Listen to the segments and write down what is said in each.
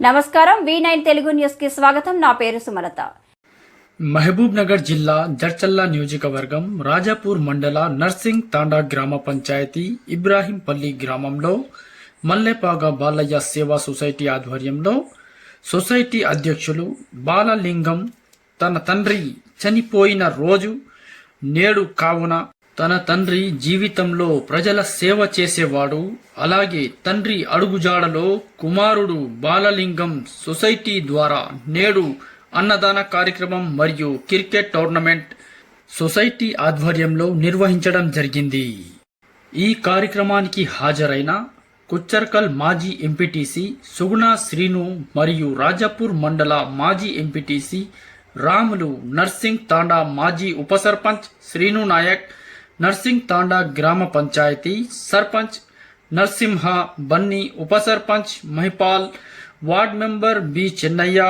నమస్కారం V nine Telugu న్యూస్కి స్వాగతం. నా పేరు సుమలత. మహబూబ్ నగర్ జిల్లా జర్చల్లా నియోజకవర్గం రాజాపూర్ మండల నర్సింగ్ తాండా గ్రామ పంచాయతీ ఇబ్రాహీంపల్లి గ్రామంలో మల్లెపాగ బాలయ్య సేవా సొసైటీ ఆధ్వర్యంలో సొసైటీ అధ్యక్షులు బాలలింగం తన తండ్రి చనిపోయిన రోజు నేడు కావున తన తండ్రి జీవితంలో ప్రజల సేవ చేసేవాడు అలాగే తండ్రి అడుగుజాడలో కుమారుడు బాలలింగం సొసైటీ ద్వారా నేడు అన్నదాన కార్యక్రమం మరియు క్రికెట్ టోర్నమెంట్ సొసైటీ ఆధ్వర్యంలో నిర్వహించడం జరిగింది. ఈ కార్యక్రమానికి హాజరైన కుచ్చర్కల్ మాజీ ఎంపీటీసీ సుగుణా శ్రీను మరియు రాజాపూర్ మండల మాజీ ఎంపీటీసీ రాములు నర్సింగ్ తాండా మాజీ ఉప సర్పంచ్ శ్రీను నాయక్ నర్సింగ్ తాండా గ్రామ పంచాయతీ సర్పంచ్ నరసింహ బన్నీ ఉప sarpanch Mahipal ward member B Chennaiah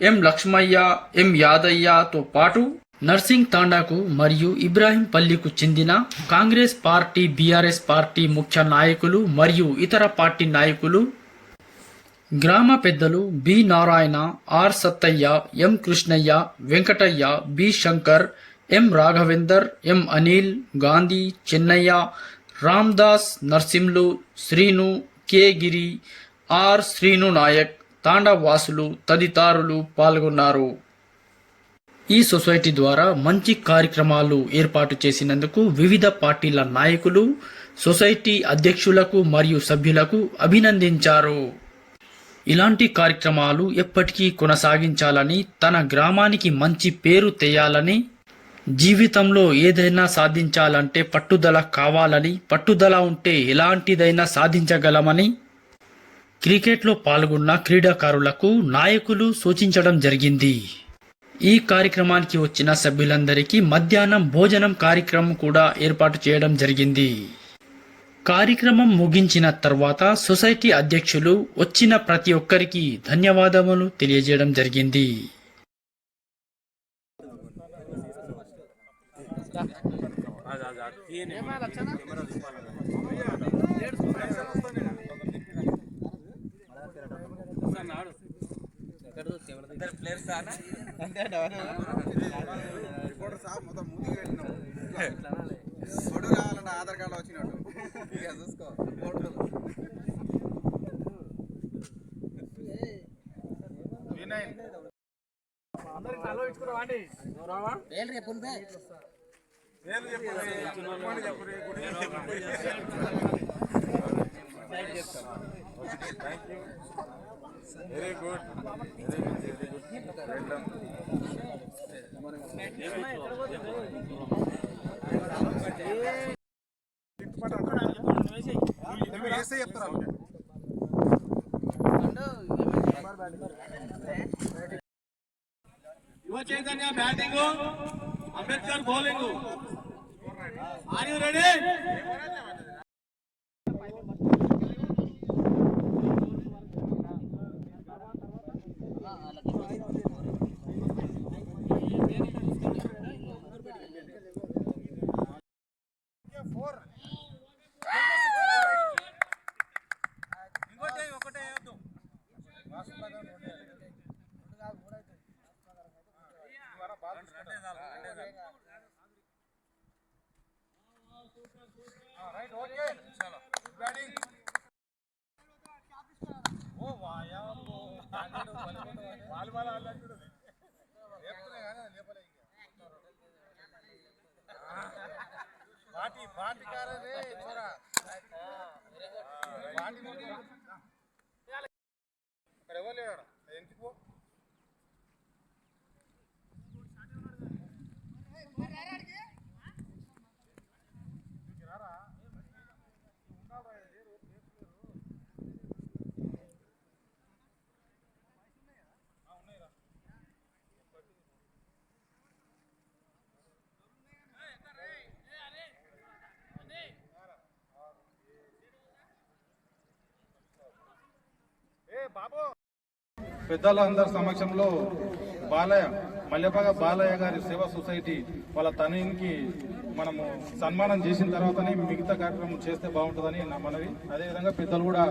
M Lakshmaiah M యాదయ్యతో పాటు నర్సింగ్ తాండాకు మరియు ఇబ్రాహీంపల్లికు చెందిన కాంగ్రెస్ పార్టీ బీఆర్ఎస్ పార్టీ ముఖ్య నాయకులు మరియు ఇతర పార్టీ నాయకులు గ్రామ పెద్దలు B Narayana R Sattaiah M Krishnaiah Venkataiah B Shankar M Raghavender M Anil Gandhi Chennaiah Ramdas Narsimlu Srinu K Giri R Srinu Nayak తాండవాసులు తదితరులు పాల్గొన్నారు. ఈ సొసైటీ ద్వారా మంచి కార్యక్రమాలు ఏర్పాటు చేసినందుకు వివిధ పార్టీల నాయకులు సొసైటీ అధ్యక్షులకు మరియు సభ్యులకు అభినందించారు. ఇలాంటి కార్యక్రమాలు ఎప్పటికీ కొనసాగించాలని తన గ్రామానికి మంచి పేరు తేయాలని జీవితంలో ఏదైనా సాధించాలంటే పట్టుదల కావాలని పట్టుదల ఉంటే ఎలాంటిదైనా సాధించగలమని క్రికెట్లో పాల్గొన్న క్రీడాకారులకు నాయకులు సూచించడం జరిగింది. ఈ కార్యక్రమానికి వచ్చిన సభ్యులందరికీ మధ్యాహ్నం భోజనం కార్యక్రమం కూడా ఏర్పాటు చేయడం జరిగింది. కార్యక్రమం ముగించిన తర్వాత సొసైటీ అధ్యక్షులు వచ్చిన ప్రతి ఒక్కరికి ధన్యవాదములు తెలియజేయడం జరిగింది. రిపోర్టర్ మొత్తం ముందుకు వెళ్ళినావు ఫోటో కావాలంటే ఆధార్ కార్డు వచ్చినట్టు ఇక చూసుకో photo very good very good very good చెప్తారా? Yuva Chaitanya batting Ambedkar bowling. Are you ready ఇంకోటి ఒకటే వేయొద్దు రైట్ ఓకే బ్యాటింగ్ ఓ వాయా వాళ్ళు వాళ్ళ అల్లట్టుడు లేపుతున్నా కానీ అది లేపలే ఇంకా పార్టీ పార్టీ కారే చూరా పార్టీ ఇక్కడ ఎవరు లేడు పెద్దలందరి సమక్షంలో బాలయ్య మల్లెపాక బాలయ్య గారి సేవా సొసైటీ వాళ్ళ తనయునికి మనము సన్మానం చేసిన తర్వాతనే మిగతా కార్యక్రమం చేస్తే బాగుంటుందని నా మనవి. అదేవిధంగా పెద్దలు కూడా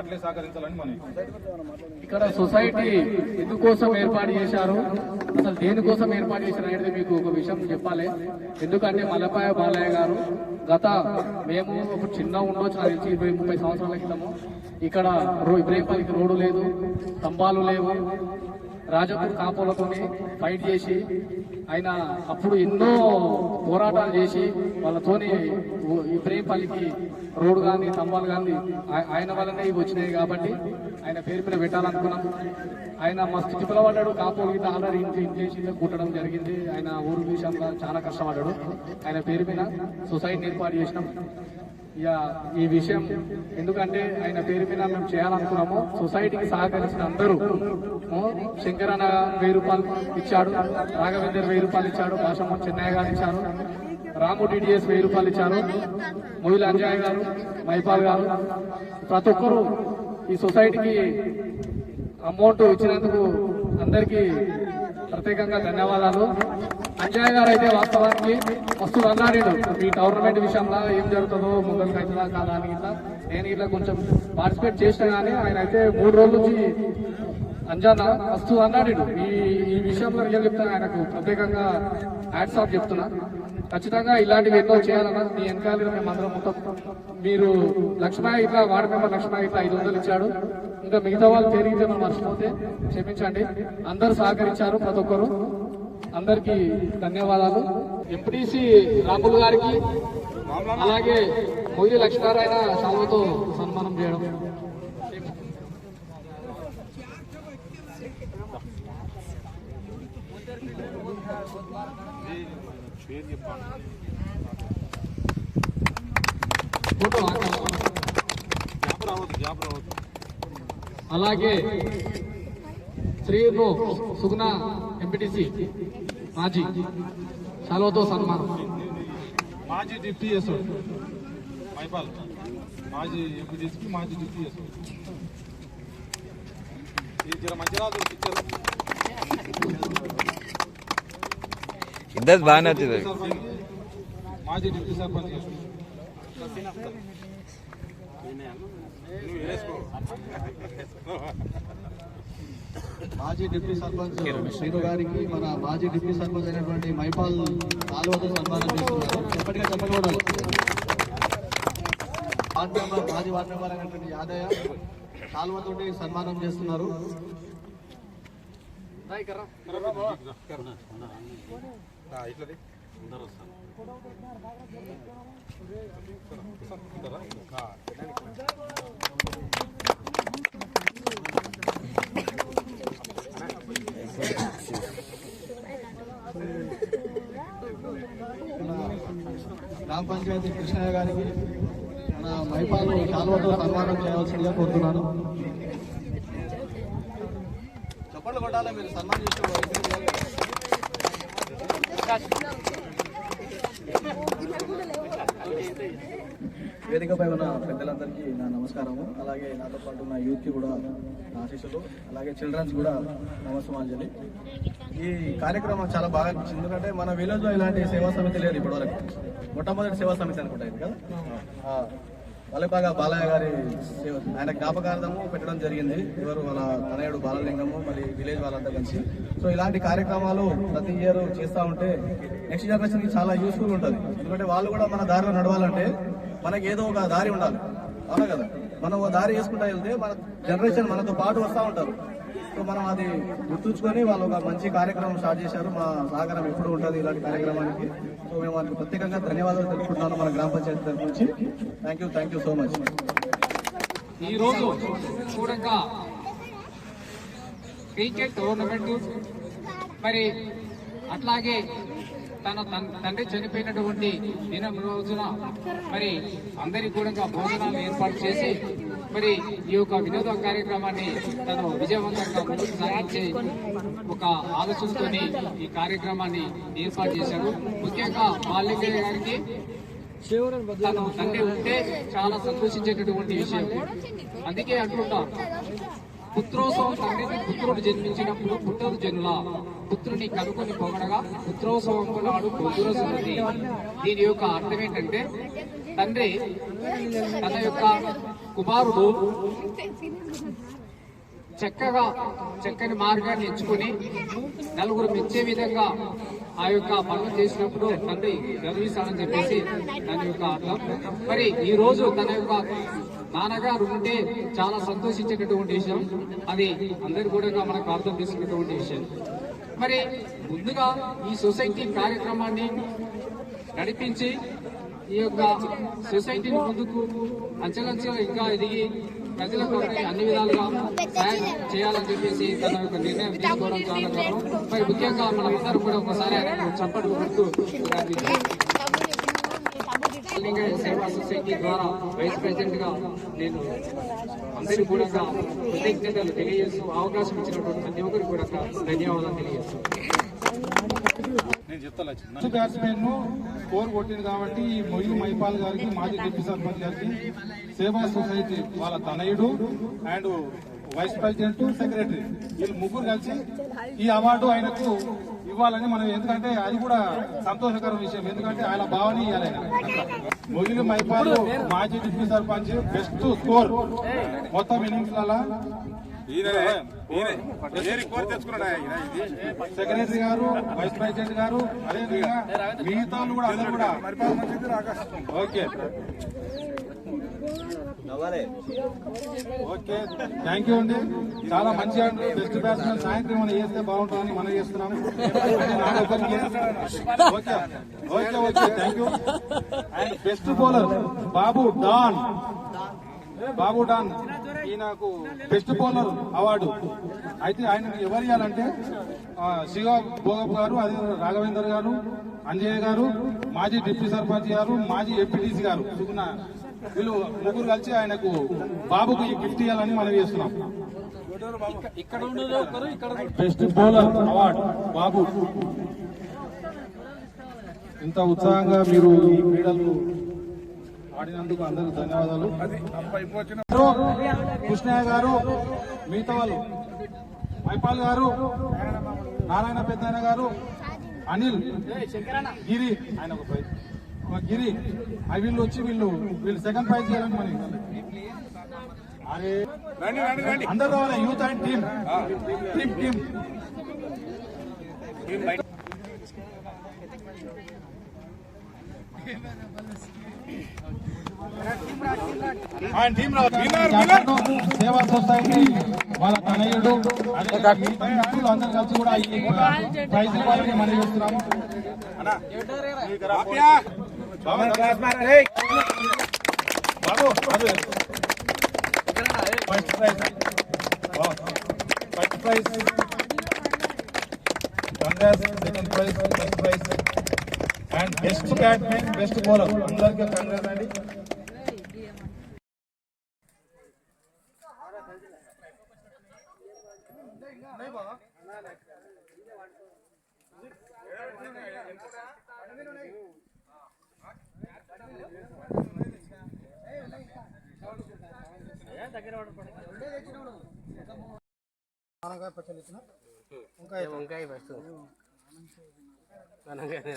అట్లే సహకరించాలని మనవి. ఇక్కడ సొసైటీ ఎందుకోసం ఏర్పాటు చేశారు? అసలు దేనికోసం ఏర్పాటు చేశారు అనేది మీకు ఒక విషయం చెప్పాలి. ఎందుకంటే మల్లపాయ బాలయ్య గారు గత మేము ఒక చిన్న ఉండొచ్చు నాకు తెలిసి ఇరవై ముప్పై సంవత్సరాల క్రితము. ఇక్కడ రో ఇబ్రహీంపల్లికి రోడ్డు లేదు స్తంభాలు లేవు. రాజపూర్ కాపులతోని ఫైట్ చేసి ఆయన అప్పుడు ఎన్నో పోరాటాలు చేసి వాళ్ళతోని ఊ- ఇబ్రహీంపల్లికి రోడ్డు కానీ స్తంభాలు కానీ ఆయన వల్లనే ఇవి వచ్చినాయి కాబట్టి ఆయన పేరు మీద పెట్టాలనుకున్నాం. ఆయన మస్తు తిప్పలపడ్డాడు కాపులు గీత ఆల్రెడీ ఇంటి ఇంటి చేసి కుట్టడం జరిగింది. ఆయన ఊరు విషయంలో చాలా కష్టపడ్డాడు. ఆయన పేరు మీద సొసైటీని ఏర్పాటు చేసినాం. ఇక ఈ విషయం ఎందుకంటే ఆయన పేరు మీద మేము చేయాలనుకున్నాము. సొసైటీకి సహకరించిన అందరూ శంకరన్న వెయ్యి రూపాయలు ఇచ్చాడు రాఘవేందర్ వెయ్యి రూపాయలు ఇచ్చాడు భాషమ్మ చెన్నయ్య గారు ఇచ్చారు రాము టీడీఎస్ వెయ్యి రూపాయలు ఇచ్చారు మొయిల్ అంజాయ్ గారు మైపాల్ గారు. ప్రతి ఒక్కరు ఈ సొసైటీకి అమౌంట్ ఇచ్చినందుకు అందరికీ ప్రత్యేకంగా ధన్యవాదాలు. అంజయ్ గారు అయితే వాస్తవానికి మస్తు అన్నాడు. మీ టోర్నమెంట్ విషయంలో ఏం జరుగుతుందో ముందరికి అవుతుందా కాదా అని ఇట్లా. నేను ఇట్లా కొంచెం పార్టిసిపేట్ చేసినా కానీ ఆయన అయితే మూడు రోజుల నుంచి అంజానా వస్తూ అన్నాడు. ఈ ఈ విషయంలో రియల్ చెప్తాను ఆయనకు ప్రత్యేకంగా హ్యాట్స్ ఆఫ్ చెప్తున్నా. ఖచ్చితంగా ఇలాంటివి ఎన్నో చేయాలన్నా మీ వెనకాల మేమందరం మొత్తం. మీరు లక్ష్మణ ఇట్లా వార్డు మెంబర్ లక్ష్మణ ఇట్లా ఐదు వందలు ఇచ్చాడు. ఇంకా మిగతా వాళ్ళు పెరిగితే మనం మర్చిపోతే క్షమించండి. అందరూ సహకరించారు ప్రతి ఒక్కరు. అందరికి ధన్యవాదాలు. ఎంపీటీసీ రాములు గారికి అలాగే మొయ్యి లక్ష్మీనారాయణ శాలువతో సన్మానం చేయడం. అలాగే శ్రీను సుగుణ ఎంపీటీసీ మాజీ శాలువతో సన్మానం మాజీ డిప్యూఎస్ మైపాల్ మాజీ ఎంపీటీసీకి మాజీ డిప్యూఎస్ ఇది జర మంచిగా పిక్చర్ ఇద్దరు బాగానే వచ్చింది మాజీ డిప్యూటీ సర్పంచ్ మాజీ డిప్యూటీ సర్పంచ్ శ్రీను గారికి మన మాజీ డిప్యూటీ సర్పంచ్ అయినటువంటి మైపాల్ నాలుగవతో సన్మానం చేస్తున్నారు. ఎప్పటిగా చెప్పకూడదు వార్డ్ మెంబర్ మాజీ వార్డు మెంబర్ అయినటువంటి యాదయ్య కాలువతోటి సన్మానం చేస్తున్నారు. ఇట్లది గ్రామ పంచాయతీ కృష్ణయ్య గారికి నా మైపాల్ కాలువతో సన్మానం చేయవలసిందిగా కోరుతున్నాను. చెప్పండి కొట్టాలి మీరు? సన్మానం చేసుకోవాలి వేదికపై ఉన్న పెద్దలందరికీ నా నమస్కారము. అలాగే నాతో పాటు ఉన్న యూత్కి కూడా నా ఆశీస్సులు. అలాగే చిల్డ్రన్స్ కూడా నమస్సమాంజలి. ఈ కార్యక్రమం చాలా బాగా అనిపించింది. ఎందుకంటే మన విలేజ్లో ఇలాంటి సేవా సమితి లేదు ఇప్పటివరకు. మొట్టమొదటి సేవా సమితి అనుకుంటాయి కదా? ఆ, బాలయ్య గారి ఆయన జ్ఞాపకార్థము పెట్టడం జరిగింది. ఎవరు వాళ్ళ తనయుడు బాలలింగము మరి విలేజ్ వాళ్ళంతా కలిసి సో ఇలాంటి కార్యక్రమాలు ప్రతి ఇయర్ చేస్తూ ఉంటే నెక్స్ట్ జనరేషన్కి చాలా యూస్ఫుల్ ఉంటుంది. ఎందుకంటే వాళ్ళు కూడా మన దారిలో నడవాలంటే మనకి ఏదో ఒక దారి ఉండాలి. అవునా కదా? మనం ఒక దారి వేసుకుంటా వెళ్తే మన జనరేషన్ మనతో పాటు వస్తూ ఉంటారు. సో మనం అది గుర్తుంచుకొని వాళ్ళు ఒక మంచి కార్యక్రమం స్టార్ట్ చేశారు. మా సహకారం ఎప్పుడు ఉంటుంది ఇలాంటి కార్యక్రమానికి. సో మేము వారికి ప్రత్యేకంగా ధన్యవాదాలు తెలుపుకుంటున్నాను మన గ్రామ పంచాయతీ తరఫు నుంచి. Thank you thank you so much ఈ రోజు చూడంగా క్రికెట్ టోర్నమెంట్. మరి అట్లాగే తన తండ్రి చనిపోయినటువంటి దినం రోజున మరి అందరి కూడా భోజనాలు ఏర్పాటు చేసి మరి ఈ యొక్క వినోద కార్యక్రమాన్ని తను విజయవంతంగా ముందుకు సాగించే ఒక ఆలోచనతో ఈ కార్యక్రమాన్ని ఏర్పాటు చేశారు. ముఖ్యంగా బాల్యగయ్య గారికి తను తండ్రి ఉంటే చాలా సంతోషించేటటువంటి విషయం. అందుకే అంటుంటా పుత్రోత్సవం తండ్రికి పుత్రుడు జన్మించినప్పుడు పుట్టదు జనుల. పుత్రుని కనుకొని పొగడగా పుత్రోత్సవం నాడు పొందురసున్నది దీని యొక్క అర్థం ఏంటంటే తండ్రి తన యొక్క కుమారుడు చక్కగా చక్కని మార్గాన్ని ఎంచుకొని నలుగురు మెచ్చే విధంగా ఆ యొక్క పనులు చేసినప్పుడు తండ్రి గర్విస్తానని చెప్పేసి దాని యొక్క అర్థం. మరి ఈ రోజు తన యొక్క నాన్నగారు ఉంటే చాలా సంతోషించేటటువంటి విషయం. అది అందరు కూడా మనకు అర్థం చేసుకునేటువంటి విషయం. మరి ముందుగా ఈ సొసైటీ కార్యక్రమాన్ని నడిపించి ఈ యొక్క సొసైటీని ముందుకు అంచెలంచెలు ఇంకా ఎదిగి ప్రజలకు అన్ని- విధాలుగా సహాయం చేయాలని చెప్పేసి తన యొక్క నిర్ణయం తీసుకోవడం చాలా గౌరవం మరి ముఖ్యంగా మనమందరం కూడా ఒకసారి ఆయనకు చప్పట్లు కొడుతూ లింగ సేవా సొసైటీ ద్వారా వైస్ ప్రెసిడెంట్గా నేను అందరికీ కూడా కృతజ్ఞతలు తెలియజేస్తూ అవకాశం ఇచ్చినటువంటి ప్రతి ఒక్కరికి కూడా ధన్యవాదాలు తెలియజేస్తాను నేను చెప్తా చిన్న బ్యాట్స్మెన్ను స్కోర్ కొట్టింది కాబట్టి ఈ మొయ్యి మైపాల్ గారికి మాజీ డిప్యూటీ సర్పంచ్ గారికి సేవా సొసైటీ వాళ్ళ తనయుడు అండ్ వైస్ ప్రెసిడెంట్ సెక్రటరీ వీళ్ళు ముగ్గురు కలిసి ఈ అవార్డు ఆయనకు ఇవ్వాలని మనం ఎందుకంటే అది కూడా సంతోషకర విషయం. ఎందుకంటే ఆయన భావన ఇవ్వాలి మొగిలి మైపాల్ మాజీ డిప్యూటీ సర్పంచ్ బెస్ట్ స్కోర్ మొత్తం ఇన్నింగ్స్ సెక్రటరీ గారు వైస్ ప్రెసిడెంట్ గారు అదేవిధంగా మిగతా కూడా అందరూ కూడా. ఓకే. ఓకే. థ్యాంక్ యూ అండి. చాలా మంచిగా అండి. బెస్ట్ బ్యాట్స్మెన్ సాయంత్రం మనం చేస్తే బాగుంటుందని మనం చేస్తున్నాము. Okay. Okay okay. Thank you and best bowler Babu Don. Babu Don ఈయనకు బెస్ట్ బౌలర్ అవార్డు అయితే ఆయన ఎవరు ఇవ్వాలంటే శివ భోగప్ గారు అదే రాఘవేందర్ గారు అంజయ్య గారు మాజీ డిప్యూటీ సర్పంచ్ గారు మాజీ ఎంపీటీసీ గారు. వీళ్ళు ముగ్గురు కలిసి ఆయనకు బాబుకు ఈ గిఫ్ట్ ఇవ్వాలని మనం చేస్తున్నాం. Best bowler award Babu. ఇంత ఉత్సాహంగా మీరు ఈ క్రీడలు ఆడినందుకు అందరూ ధన్యవాదాలు. కృష్ణయ్య గారు మిగతా వాళ్ళు. మైపాల్ గారు నారాయణ పెద్దయ్య గారు అనిల్ గిరి. ఆయన ఒక గిరి అవి వీళ్ళు వచ్చి వీళ్ళు వీళ్ళు సెకండ్ ప్రైజ్ చేయాలని మరి. అందరూ రావాలి youth and team. Team team. Seva society వాళ్ళ తనయుడు అందరూ కలిసి కూడా ఈ ప్రైజ్ ఇవ్వాలని మనం చేస్తున్నాము first prize first prize congrats second prize first prize and best batsmen best bowler అందరికీ కంగ్రాస్ అండి ఆనకాయ పచ్చడి ఇచ్చిన వంకాయ వంకాయ ఫస్ట్. అనగానే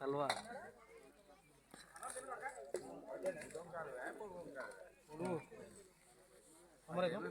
హల్వా. అమరే అమరే